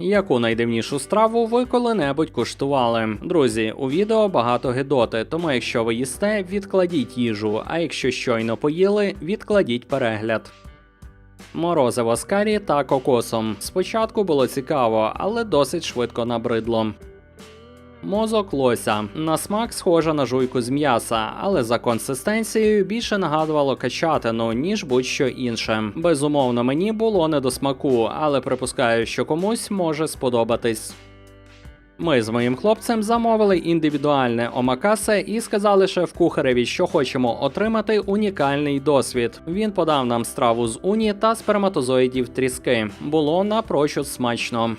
Яку найдивнішу страву ви коли-небудь куштували? Друзі, у відео багато гидоти, тому якщо ви їсте, відкладіть їжу, а якщо щойно поїли, відкладіть перегляд. Морозиво з карі та кокосом. Спочатку було цікаво, але досить швидко набридло. Мозок лося на смак схожа на жуйку з м'яса, але за консистенцією більше нагадувало качатину, ніж будь-що інше. Безумовно, мені було не до смаку, але припускаю, що комусь може сподобатись. Ми з моїм хлопцем замовили індивідуальне омакасе і сказали шеф-кухареві, що хочемо отримати унікальний досвід. Він подав нам страву з уні та сперматозоїдів тріски. Було напрочуд смачно.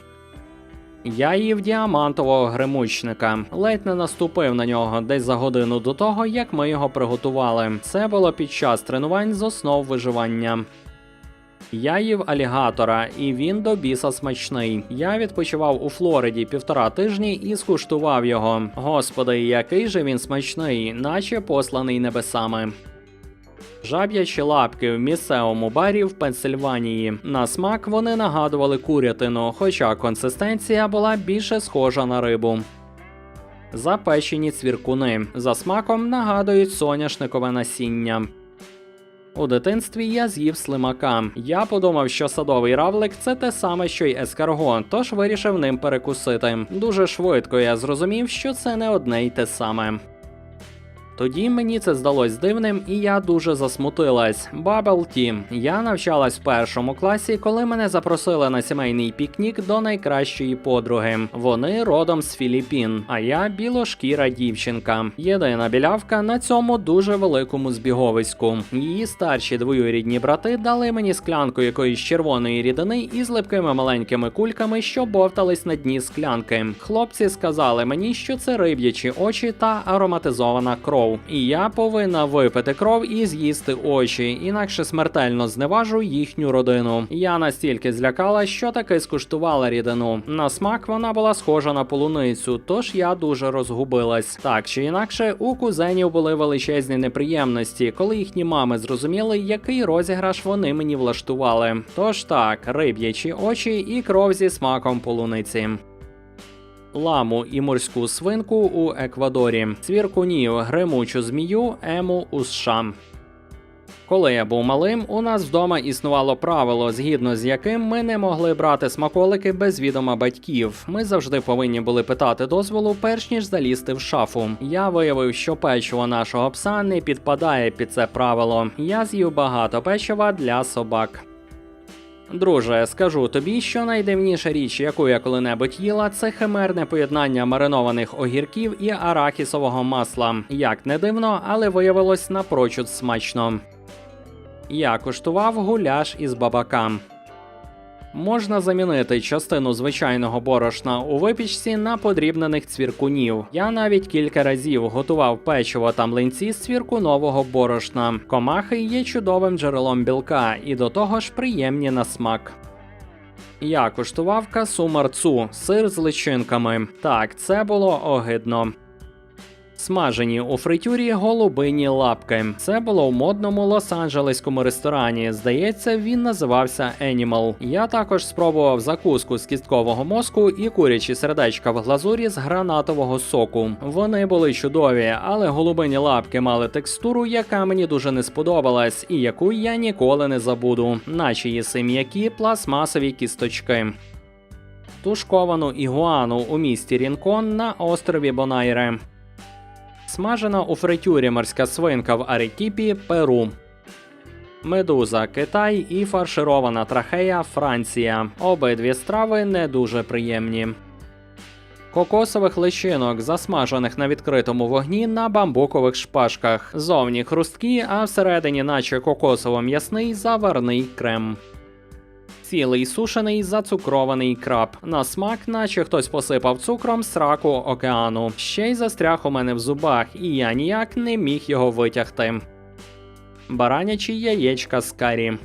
Я їв діамантового гримучника, ледь не наступив на нього десь за годину до того, як ми його приготували. Це було під час тренувань з основ виживання. Я їв алігатора, і він до біса смачний. Я відпочивав у Флориді півтора тижні і скуштував його. Господи, який же він смачний, наче посланий небесами. Жаб'ячі лапки в місцевому барі в Пенсильванії. На смак вони нагадували курятину, хоча консистенція була більше схожа на рибу. Запечені цвіркуни за смаком нагадують соняшникове насіння. У дитинстві я з'їв слимака. Я подумав, що садовий равлик це те саме, що й ескарго, тож вирішив ним перекусити. Дуже швидко я зрозумів, що це не одне й те саме. Тоді мені це здалось дивним, і я дуже засмутилась. Бабл Ті. Я навчалась в першому класі, коли мене запросили на сімейний пікнік до найкращої подруги. Вони родом з Філіппін, а я білошкіра дівчинка. Єдина білявка на цьому дуже великому збіговиську. Її старші двоюрідні брати дали мені склянку якоїсь червоної рідини із липкими маленькими кульками, що бовтались на дні склянки. Хлопці сказали мені, що це риб'ячі очі та ароматизована кров. І я повинна випити кров і з'їсти очі, інакше смертельно зневажу їхню родину. Я настільки злякала, що таки скуштувала рідину. На смак вона була схожа на полуницю, тож я дуже розгубилась. Так чи інакше, у кузенів були величезні неприємності, коли їхні мами зрозуміли, який розіграш вони мені влаштували. Тож так, риб'ячі очі і кров зі смаком полуниці ламу і морську свинку у Еквадорі, цвіркунів, гримучу змію, ему у США. Коли я був малим, у нас вдома існувало правило, згідно з яким ми не могли брати смаколики без відома батьків. Ми завжди повинні були питати дозволу, перш ніж залізти в шафу. Я виявив, що печиво нашого пса не підпадає під це правило. Я з'їв багато печива для собак. Друже, скажу тобі, що найдивніша річ, яку я коли-небудь їла, це химерне поєднання маринованих огірків і арахісового масла. Як не дивно, але виявилось напрочуд смачно. Я куштував гуляш із бабакам. Можна замінити частину звичайного борошна у випічці на подрібнених цвіркунів. Я навіть кілька разів готував печиво та млинці з цвіркунового борошна. Комахи є чудовим джерелом білка і до того ж приємні на смак. Я куштував касу марцу, сир з личинками. Так, це було огидно. Смажені у фритюрі голубині лапки. Це було в модному лос-анджелеському ресторані. Здається, він називався Animal. Я також спробував закуску з кісткового мозку і курячі сердечка в глазурі з гранатового соку. Вони були чудові, але голубині лапки мали текстуру, яка мені дуже не сподобалась, і яку я ніколи не забуду, наче їси м'які пластмасові кісточки. Тушковану ігуану у місті Рінкон на острові Бонайре. Смажена у фритюрі морська свинка в Арекіпі, Перу. Медуза Китай і фарширована трахея Франція. Обидві страви не дуже приємні. Кокосових личинок, засмажених на відкритому вогні на бамбукових шпажках. Зовні хрусткі, а всередині, наче кокосово-м'ясний заварний крем. Цілий сушений зацукрований краб. На смак, наче хтось посипав цукром сраку океану. Ще й застряг у мене в зубах, і я ніяк не міг його витягти. Баранячі яєчка з карі.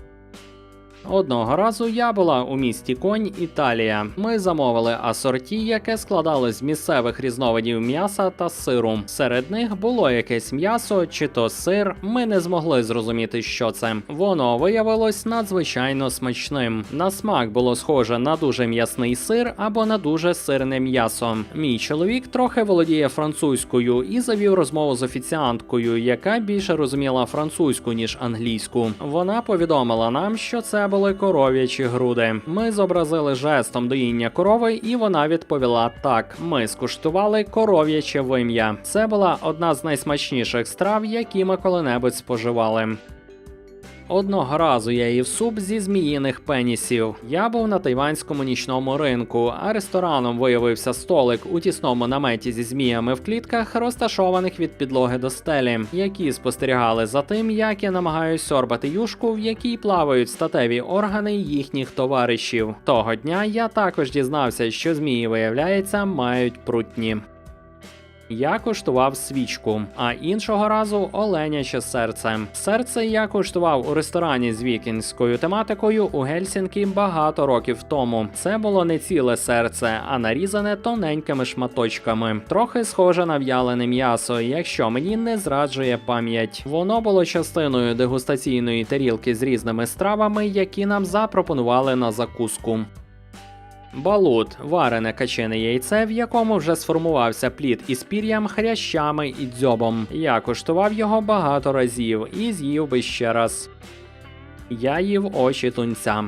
Одного разу я була у місті Конь, Італія. Ми замовили асорті, яке складалось з місцевих різновидів м'яса та сиру. Серед них було якесь м'ясо чи то сир. Ми не змогли зрозуміти, що це. Воно виявилось надзвичайно смачним. На смак було схоже на дуже м'ясний сир або на дуже сирне м'ясо. Мій чоловік трохи володіє французькою і завів розмову з офіціанткою, яка більше розуміла французьку ніж англійську. Вона повідомила нам, що це були коров'ячі груди. Ми зобразили жестом доїння корови, і вона відповіла так: ми скуштували коров'яче вим'я. Це була одна з найсмачніших страв, які ми коли-небудь споживали. Одного разу я їв суп зі зміїних пенісів. Я був на тайванському нічному ринку, а рестораном виявився столик у тісному наметі зі зміями в клітках, розташованих від підлоги до стелі, які спостерігали за тим, як я намагаюсь сорбати юшку, в якій плавають статеві органи їхніх товаришів. Того дня я також дізнався, що змії, виявляється, мають прутні. Я куштував свічку, а іншого разу оленяче серце. Серце я куштував у ресторані з вікінською тематикою у Гельсінкі багато років тому. Це було не ціле серце, а нарізане тоненькими шматочками. Трохи схоже на в'ялене м'ясо, якщо мені не зраджує пам'ять. Воно було частиною дегустаційної тарілки з різними стравами, які нам запропонували на закуску. Балут варене качене яйце, в якому вже сформувався плід із пір'ям, хрящами і дзьобом. Я куштував його багато разів і з'їв би ще раз. Я їв очі тунця.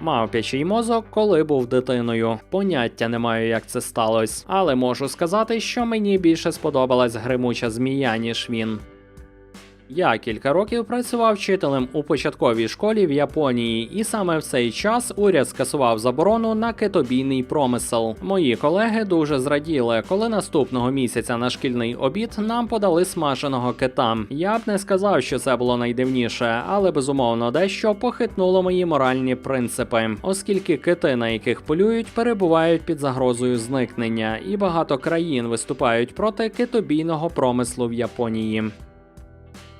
Мав п'ячий мозок, коли був дитиною. Поняття не маю, як це сталося, але можу сказати, що мені більше сподобалась гримуча змія, ніж він. Я кілька років працював вчителем у початковій школі в Японії, і саме в цей час уряд скасував заборону на китобійний промисел. Мої колеги дуже зраділи, коли наступного місяця на шкільний обід нам подали смаженого кита. Я б не сказав, що це було найдивніше, але безумовно дещо похитнуло мої моральні принципи, оскільки кити, на яких полюють, перебувають під загрозою зникнення, і багато країн виступають проти китобійного промислу в Японії.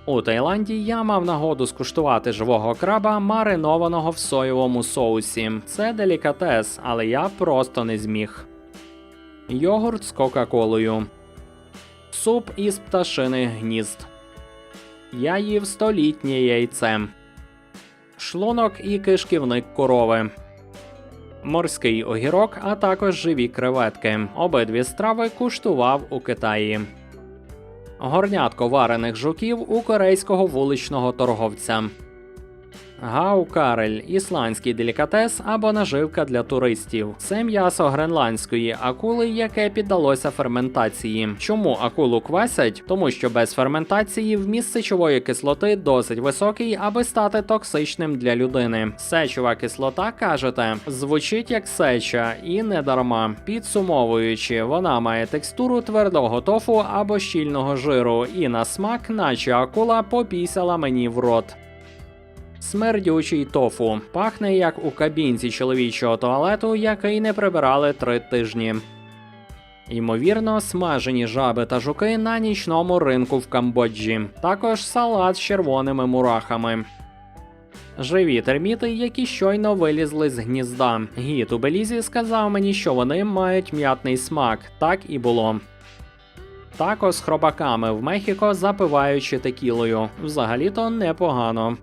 У Таїланді я мав нагоду скуштувати живого краба, маринованого в соєвому соусі. Це делікатес, але я просто не зміг. Йогурт з Кока-Колою. Суп із пташиних гнізд. Я їв столітнє яйце. Шлунок і кишківник корови. Морський огірок, а також живі креветки. Обидві страви куштував у Китаї. Горнятко варених жуків у корейського вуличного торговця. Гаукарель ісландський делікатес або наживка для туристів. Це м'ясо гренландської акули, яке піддалося ферментації. Чому акулу квасять? Тому що без ферментації вміст сечової кислоти досить високий, аби стати токсичним для людини. Сечова кислота, кажете, звучить як сеча, і не дарма. Підсумовуючи, вона має текстуру твердого тофу або щільного жиру, і на смак, наче акула, попісяла мені в рот. Смердючий тофу пахне як у кабінці чоловічого туалету, який не прибирали три тижні. Ймовірно, смажені жаби та жуки на нічному ринку в Камбоджі. Також салат з червоними мурахами. Живі терміти, які щойно вилізли з гнізда. Гід у Белізі сказав мені, що вони мають м'ятний смак. Так і було. Тако з хробаками в Мехіко запиваючи текілою. Взагалі-то непогано.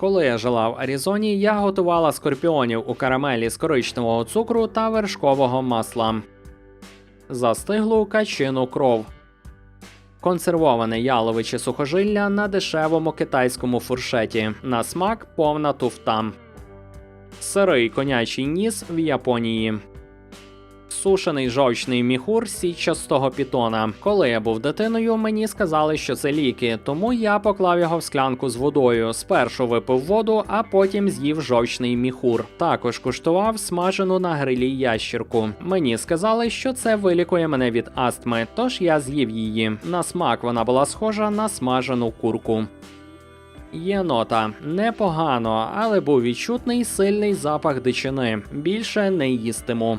Коли я жила в Аризоні, я готувала скорпіонів у карамелі з коричневого цукру та вершкового масла, застиглу качину кров, консервоване яловиче сухожилля на дешевому китайському фуршеті, на смак повна туфта, сирий конячий ніс в Японії. Сушений жовчний міхур січастого пітона. Коли я був дитиною, мені сказали, що це ліки, тому я поклав його в склянку з водою. Спершу випив воду, а потім з'їв жовчний міхур. Також куштував смажену на грилі ящірку. Мені сказали, що це вилікує мене від астми, тож я з'їв її. На смак вона була схожа на смажену курку. Єнота непогано, але був відчутний сильний запах дичини. Більше не їстиму.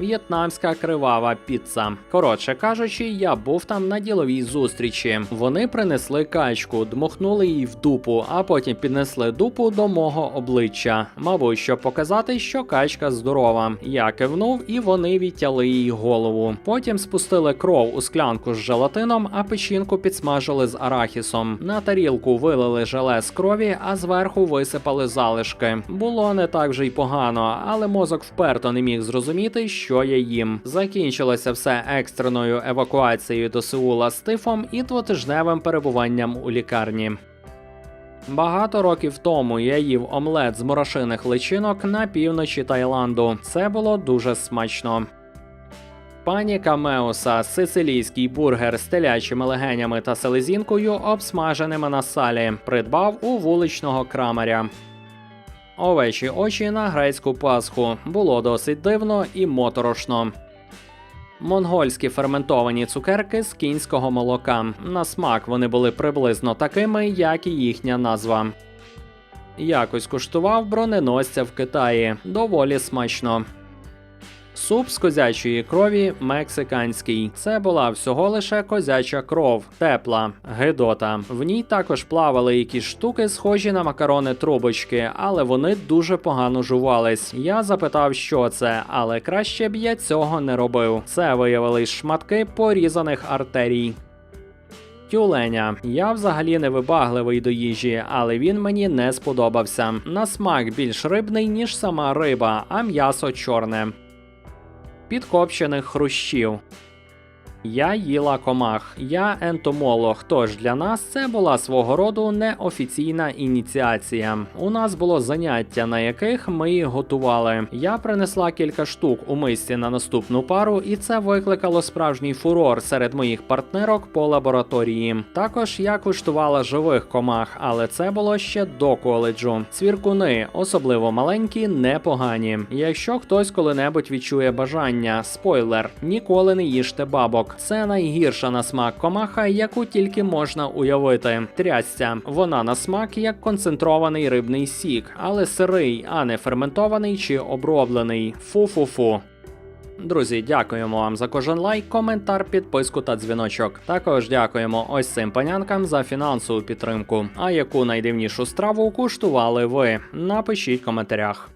В'єтнамська кривава піца. Коротше кажучи, я був там на діловій зустрічі. Вони принесли качку, дмухнули її в дупу, а потім піднесли дупу до мого обличчя. Мабуть, щоб показати, що качка здорова. Я кивнув, і вони відтяли їй голову. Потім спустили кров у склянку з желатином, а печінку підсмажили з арахісом. На тарілку вилили желе з крові, а зверху висипали залишки. Було не так вже й погано, але мозок вперто не міг зрозуміти, що я їм. Закінчилося все екстреною евакуацією до Сеула з тифом і двотижневим перебуванням у лікарні. Багато років тому я їв омлет з морошиних личинок на півночі Таїланду. Це було дуже смачно. Пані Камеуса сицилійський бургер з телячими легенями та селезінкою, обсмаженими на салі, придбав у вуличного крамаря. Овечі очі на грецьку пасху було досить дивно і моторошно. Монгольські ферментовані цукерки з кінського молока. На смак вони були приблизно такими, як і їхня назва. Якось куштував броненосця в Китаї. Доволі смачно. Суп з козячої крові мексиканський. Це була всього лише козяча кров, тепла, гидота. В ній також плавали якісь штуки, схожі на макарони трубочки, але вони дуже погано жувались. Я запитав, що це, але краще б я цього не робив. Це виявились шматки порізаних артерій. Тюленя. Я взагалі не вибагливий до їжі, але він мені не сподобався. На смак більш рибний, ніж сама риба, а м'ясо чорне підкопчених хрущів. Я їла комах, я ентомолог. Тож для нас це була свого роду неофіційна ініціація. У нас було заняття, на яких ми їх готували. Я принесла кілька штук у мисці на наступну пару, і це викликало справжній фурор серед моїх партнерок по лабораторії. Також я куштувала живих комах, але це було ще до коледжу. Цвіркуни, особливо маленькі, непогані. Якщо хтось коли-небудь відчує бажання, спойлер, ніколи не їжте бабок. Це найгірша на смак комаха, яку тільки можна уявити. Трясця. Вона на смак як концентрований рибний сік, але сирий, а не ферментований чи оброблений. Фу-фу-фу. Друзі, дякуємо вам за кожен лайк, коментар, підписку та дзвіночок. Також дякуємо ось цим панянкам за фінансову підтримку. А яку найдивнішу страву куштували ви? Напишіть в коментарях.